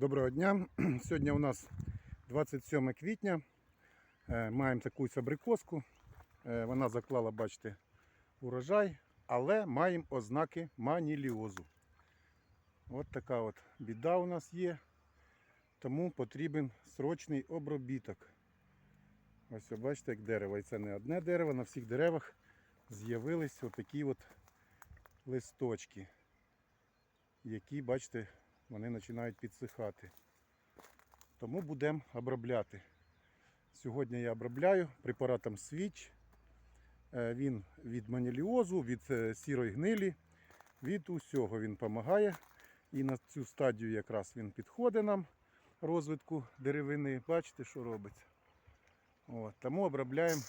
Доброго дня. Сьогодні у нас 27 квітня. Е, Маємо таку абрикоску. Е, Вона заклала, бачите, урожай, але маємо ознаки маніліозу. От така от біда у нас є. Тому потрібен срочний обробіток. Ось бачите, як дерево. І це не одне дерево, на всіх деревах з'явились отакі от листочки, які, бачите, вони починають підсихати. Тому будемо обробляти. Сьогодні я обробляю препаратом свіч. Е, Він від маніліозу, від е, сірої гнилі, від усього він допомагає. І на цю стадію якраз він підходить нам розвитку деревини. Бачите, що робиться. От, тому обробляємо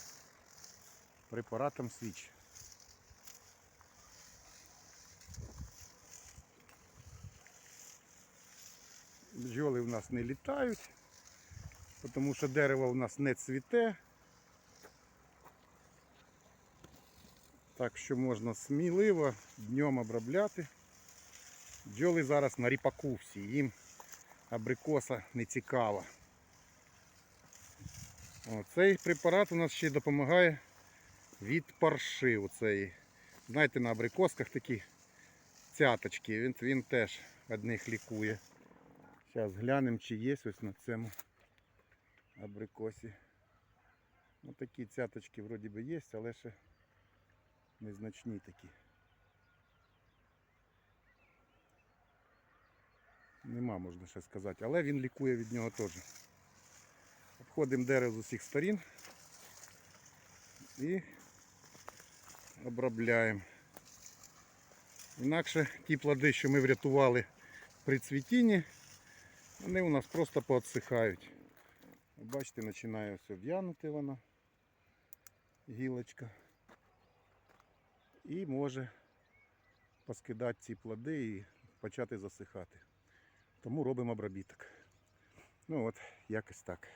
препаратом свіч. Бджоли в нас не літають, тому що дерево у нас не цвіте. Так що можна сміливо днем обробляти. Бджоли зараз на ріпаку всі, їм абрикоса не цікава. Цей препарат у нас ще допомагає від парши. Оцеї. Знаєте, на абрикосках такі цяточки, він, він теж одних лікує. Зараз глянемо, чи є ось на цьому абрикосі. Ось такі цяточки вроді би є, але ще незначні такі. Нема, можна ще сказати, але він лікує від нього теж. Обходимо дерево з усіх сторін і обробляємо. Інакше ті плоди, що ми врятували при цвітінні, вони у нас просто поотсихають. Бачите, починає все в'янути вона, гілочка. І може поскидати ці плоди і почати засихати. Тому робимо обробіток. Ну от, якось так.